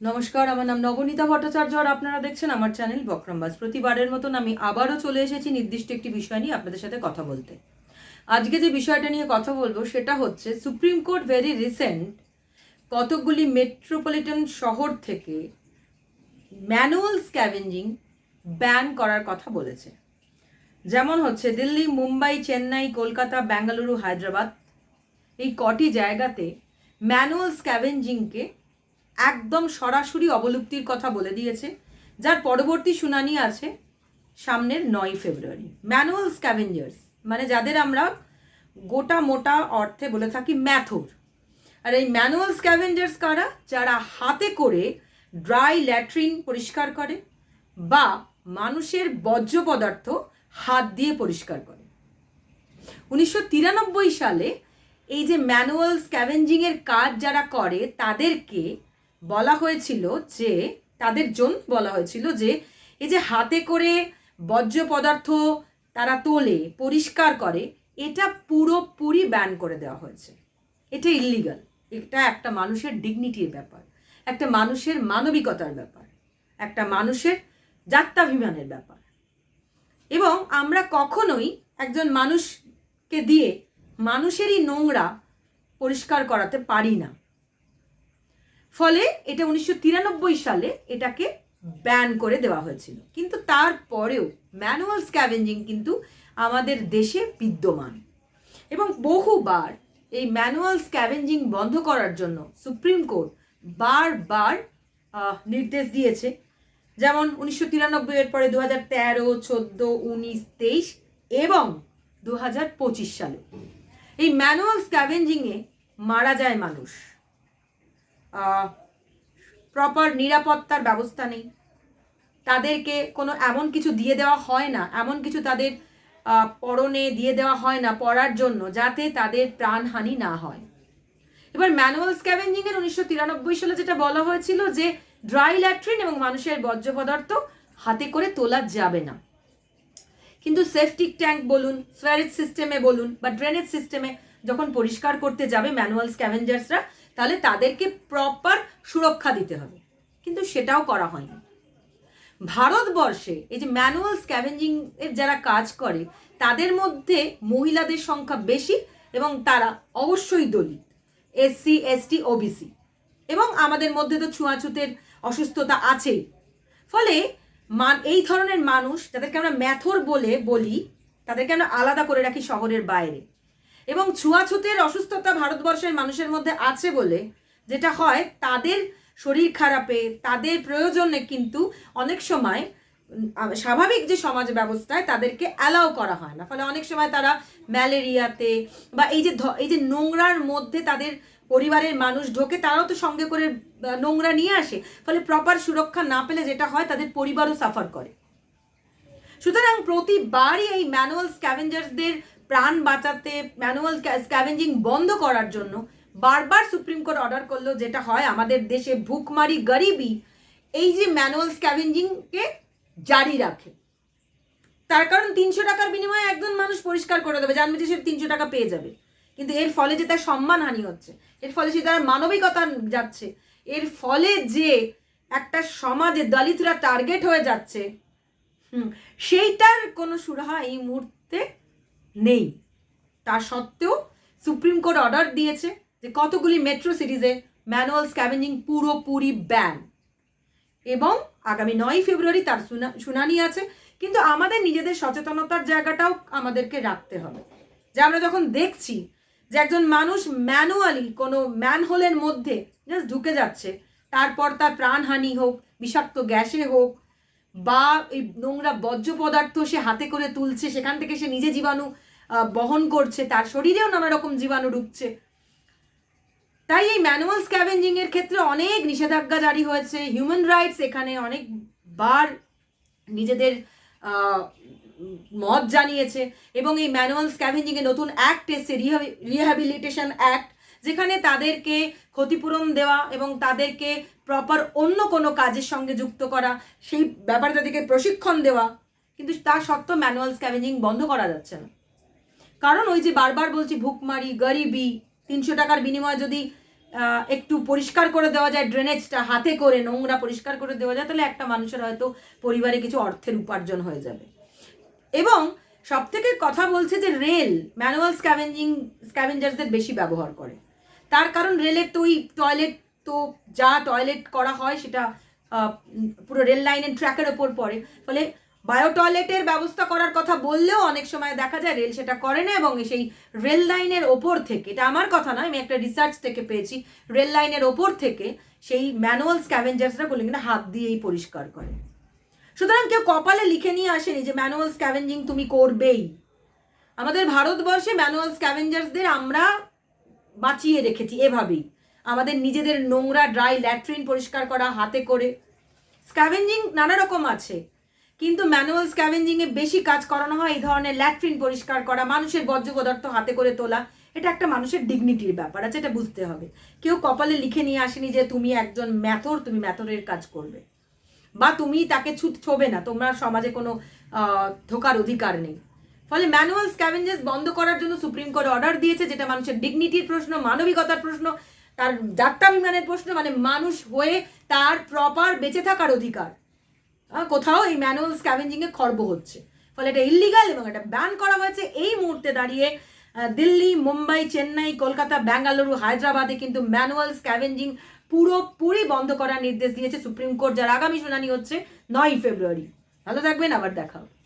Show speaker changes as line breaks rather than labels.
নমস্কার, আমার নাম নবনীতা ভট্টাচার্য আর আপনারা দেখছেন আমার চ্যানেল বক্রমবাজ প্রতিবারের মতন আমি আবারও চলে এসেছি নির্দিষ্ট একটি বিষয় নিয়ে আপনাদের সাথে কথা বলতে। আজকে যে বিষয়টা নিয়ে কথা বলব সেটা হচ্ছে সুপ্রিম কোর্ট ভেরি রিসেন্ট কতকগুলি মেট্রোপলিটন শহর থেকে ম্যানুয়াল স্ক্যাভেঞ্জিং ব্যান করার কথা বলেছে। যেমন হচ্ছে দিল্লি, মুম্বাই, চেন্নাই, কলকাতা, বেঙ্গালুরু, হায়দ্রাবাদ, এই কটি জায়গাতে ম্যানুয়াল স্ক্যাভেঞ্জিংকে একদম সরাসরি অবলুপ্তির কথা বলে দিয়েছে, যার পরবর্তী শুনানি আছে সামনের নয় ফেব্রুয়ারি। ম্যানুয়াল স্ক্যাভেঞ্জার্স মানে যাদের আমরা গোটা মোটা অর্থে বলে থাকি ম্যাথর। আর এই ম্যানুয়াল স্ক্যাভেঞ্জার্স কারা? যারা হাতে করে ড্রাই ল্যাট্রিন পরিষ্কার করে বা মানুষের বর্জ্য পদার্থ হাত দিয়ে পরিষ্কার করে। উনিশশো তিরানব্বই সালে এই যে ম্যানুয়াল স্ক্যাভেঞ্জিংয়ের কাজ যারা করে, তাদেরকে বলা হয়েছিল যে, তাদের জন্য বলা হয়েছিল যে, এই যে হাতে করে বর্জ্য পদার্থ তারা তোলে, পরিষ্কার করে, এটা পুরোপুরি ব্যান করে দেওয়া হয়েছে। এটা ইল্লিগাল এটা একটা মানুষের ডিগনিটির ব্যাপার। একটা মানুষের মানবিকতার ব্যাপার। একটা মানুষের যাত্রাভিমানের ব্যাপার। এবং আমরা কখনোই একজন মানুষকে দিয়ে মানুষেরই নোংরা পরিষ্কার করাতে পারি না। ফলে এটা উনিশশো তিরানব্বই সালে এটাকে ব্যান করে দেওয়া হয়েছিল। কিন্তু তারপরেও ম্যানুয়াল স্ক্যাভেঞ্জিং কিন্তু আমাদের দেশে বিদ্যমান। এবং বহুবার এই ম্যানুয়াল স্ক্যাভেঞ্জিং বন্ধ করার জন্য সুপ্রিম কোর্ট বারবার নির্দেশ দিয়েছে। যেমন উনিশশো তিরানব্বই এর পরে দু হাজার তেরো, চোদ্দ, উনিশ, তেইশ এবং দু হাজার পঁচিশ সালে। এই ম্যানুয়াল স্ক্যাভেঞ্জিংয়ে মারা যায় মানুষ। প্রপার নিরাপত্তার ব্যবস্থা নেই। তাদেরকে কোনো এমন কিছু দিয়ে দেওয়া হয় না, এমন কিছু তাদের পরনে দিয়ে দেওয়া হয় না পড়ার জন্য, যাতে তাদের প্রাণহানি না হয়। এবার ম্যানুয়াল স্ক্যাভেঞ্জিং এর উনিশশো তিরানব্বই সালে যেটা বলা হয়েছিল যে, ড্রাই ল্যাট্রিন এবং মানুষের বর্জ্য পদার্থ হাতে করে তোলা যাবে না। কিন্তু সেফটিক ট্যাঙ্ক বলুন সোয়ারেজ সিস্টেমে বলুন বা ড্রেনেজ সিস্টেমে যখন পরিষ্কার করতে যাবে ম্যানুয়াল স্ক্যাভেঞ্জার্সরা তাহলে তাদেরকে প্রপার সুরক্ষা দিতে হবে। কিন্তু সেটাও করা হয়নি। ভারতবর্ষে এই যে ম্যানুয়াল স্ক্যাভেঞ্জিং এর যারা কাজ করে, তাদের মধ্যে মহিলাদের সংখ্যা বেশি এবং তারা অবশ্যই দলিত। এসসি এসটি ওবিসি এবং আমাদের মধ্যে তো ছুঁয়াছুতের অসুস্থতা আছেই। ফলে মান, এই ধরনের মানুষ, যাদেরকে আমরা ম্যাথর বলে বলি, তাদেরকে আমরা আলাদা করে রাখি শহরের বাইরে। এবং ছুঁয়াছুতের অসুস্থতা ভারতবর্ষের মানুষের মধ্যে আছে বলে যেটা হয়, তাদের শরীর খারাপে, তাদের প্রয়োজনে কিন্তু অনেক সময় স্বাভাবিক যে সমাজ ব্যবস্থায় তাদেরকে অ্যালাউ করা হয় না। ফলে অনেক সময় তারা ম্যালেরিয়াতে বা এই যে এই যে নোংরার মধ্যে তাদের পরিবারের মানুষ ঢোকে, তারাও তো সঙ্গে করে নোংরা নিয়ে আসে। ফলে প্রপার সুরক্ষা না পেলে যেটা হয়, তাদের পরিবারও সাফার করে। সুতরাং প্রতিবারই এই ম্যানুয়াল স্ক্যাভেঞ্জার্সদের প্রাণ বাঁচাতে ম্যানুয়াল স্ক্যাভেঞ্জিং বন্ধ করার জন্য বারবার সুপ্রিম কোর্ট অর্ডার করল যেটা হয় আমাদের দেশে ভুকমারি গরিবই এই যে ম্যানুয়াল স্ক্যাভেঞ্জিংকে জারি রাখে। তার কারণ তিনশো টাকার বিনিময়ে একজন মানুষ পরিষ্কার করে দেবে জানবে যে সে তিনশো টাকা পেয়ে যাবে। কিন্তু এর ফলে যে তার সম্মানহানি হচ্ছে, এর ফলে সে তার মানবিকতা যাচ্ছে, এর ফলে যে একটা সমাজে দলিতরা টার্গেট হয়ে যাচ্ছে, হুম, সেইটার কোনো সুরাহা এই মুহূর্তে নেই। তা সত্ত্বেও সুপ্রিম কোর্ট অর্ডার দিয়েছে যে কতগুলি মেট্রো সিটিজে ম্যানুয়াল স্ক্যাভেঞ্জিং পুরোপুরি ব্যান। এবং আগামী নয় ফেব্রুয়ারি তার শুনানি আছে, কিন্তু আমাদের নিজেদের সচেতনতার জায়গাটাও আমাদেরকে রাখতে হবে। যে আমরা যখন দেখছি যে একজন মানুষ ম্যানুয়ালি কোনো ম্যানহোলের মধ্যে জাস্ট ঢুকে যাচ্ছে, তারপর তার প্রাণহানি হোক, বিষাক্ত গ্যাসে হোক বা এই নোংরা বর্জ্য পদার্থ সে হাতে করে তুলছে, সেখান থেকে সে নিজে জীবাণু বহন করছে, তার শরীরেও নানা রকম জীবাণু ঢুকছে। তাই এই ম্যানুয়াল স্ক্যাভেঞ্জিং এর ক্ষেত্রে অনেক নিষেধাজ্ঞা জারি হয়েছে। হিউম্যান রাইটস এখানে অনেকবার নিজেদের মত জানিয়েছে এবং এই ম্যানুয়াল স্ক্যাভেঞ্জিং এর নতুন অ্যাক্ট এসছে রিহ্যাবিলিটেশন অ্যাক্ট যেখানে তাদেরকে ক্ষতিপূরণ দেওয়া এবং তাদেরকে প্রপার অন্য কোনো কাজের সঙ্গে যুক্ত করা, সেই ব্যাপারে তাদেরকে প্রশিক্ষণ দেওয়া, কিন্তু তা সত্ত্বেও ম্যানুয়াল স্ক্যাভেঞ্জিং বন্ধ করা যাচ্ছে না। কারণ ওই যে বারবার বলছি ভুকমারি, গরিবি, তিনশো টাকার বিনিময়ে যদি একটু পরিষ্কার করে দেওয়া যায় ড্রেনেজটা হাতে করে, নোংরা পরিষ্কার করে দেওয়া যায়, তাহলে একটা মানুষের হয়তো পরিবারে কিছু অর্থের উপার্জন হয়ে যাবে। এবং সব থেকে কথা বলছে যে রেল ম্যানুয়াল স্ক্যাভেঞ্জিং স্ক্যাভেঞ্জার্সদের বেশি ব্যবহার করে। তার কারণ রেলের তো ওই টয়লেট তো যা টয়লেট করা হয় সেটা পুরো রেল লাইনের ট্র্যাকের ওপর পড়ে। ফলে বায়ো টয়লেটের ব্যবস্থা করার কথা বললেও অনেক সময় দেখা যায় রেল সেটা করে না এবং সেই রেল লাইনের ওপর থেকে, এটা আমার কথা নয়, আমি একটা রিসার্চ থেকে পেয়েছি রেল লাইনের ওপর থেকে সেই ম্যানুয়াল স্ক্যাভেঞ্জার্সরা বলে কিনা হাত দিয়েই পরিষ্কার করে। সুতরাং কেউ কপালে লিখে নিয়ে আসেনি যে ম্যানুয়াল স্ক্যাভেঞ্জিং তুমি করবেই। আমাদের ভারতবর্ষে ম্যানুয়াল স্ক্যাভেঞ্জার্সদের আমরা বাঁচিয়ে রেখেছি এভাবেই। আমাদের নিজেদের নোংরা ড্রাই ল্যাট্রিন পরিষ্কার করা, হাতে করে। স্ক্যাভেঞ্জিং নানা রকম আছে। কিন্তু ম্যানুয়াল স্ক্যাভেঞ্জিংয়ে বেশি কাজ করানো হয় এই ধরনের ল্যাট্রিন পরিষ্কার করা, মানুষের বর্জ্য পদার্থ হাতে করে তোলা। এটা একটা মানুষের ডিগনিটির ব্যাপার, আছে এটা বুঝতে হবে। কেউ কপালে লিখে নিয়ে আসেনি যে তুমি একজন ম্যাথর, তুমি ম্যাথরের কাজ করবে। বা তুমি তাকে ছুট ছোবে না, তোমরা সমাজে কোনো ধোকার অধিকার নেই। ফলে ম্যানুয়াল স্ক্যাভেঞ্জার্স বন্ধ করার জন্য সুপ্রিম কোর্ট অর্ডার দিয়েছে, যেটা মানুষের ডিগনিটির প্রশ্ন, মানবিকতার প্রশ্ন, তার যাত্রাভিমানের প্রশ্ন মানে মানুষ হয়ে তার প্রপার বেঁচে থাকার অধিকার। কোথাও এই ম্যানুয়াল স্ক্যাভেঞ্জিংয়ে খর্ব হচ্ছে। ফলে এটা ইল্লিগাল এবং এটা ব্যান করা হয়েছে। এই মুহূর্তে দাঁড়িয়ে দিল্লি, মুম্বাই, চেন্নাই, কলকাতা, ব্যাঙ্গালুরু, হায়দ্রাবাদে কিন্তু ম্যানুয়াল স্ক্যাভেঞ্জিং পুরোপুরি বন্ধ করার নির্দেশ দিয়েছে সুপ্রিম কোর্ট, যার আগামী শুনানি হচ্ছে নয় ফেব্রুয়ারি। ভালো থাকবেন, আবার দেখা হবে।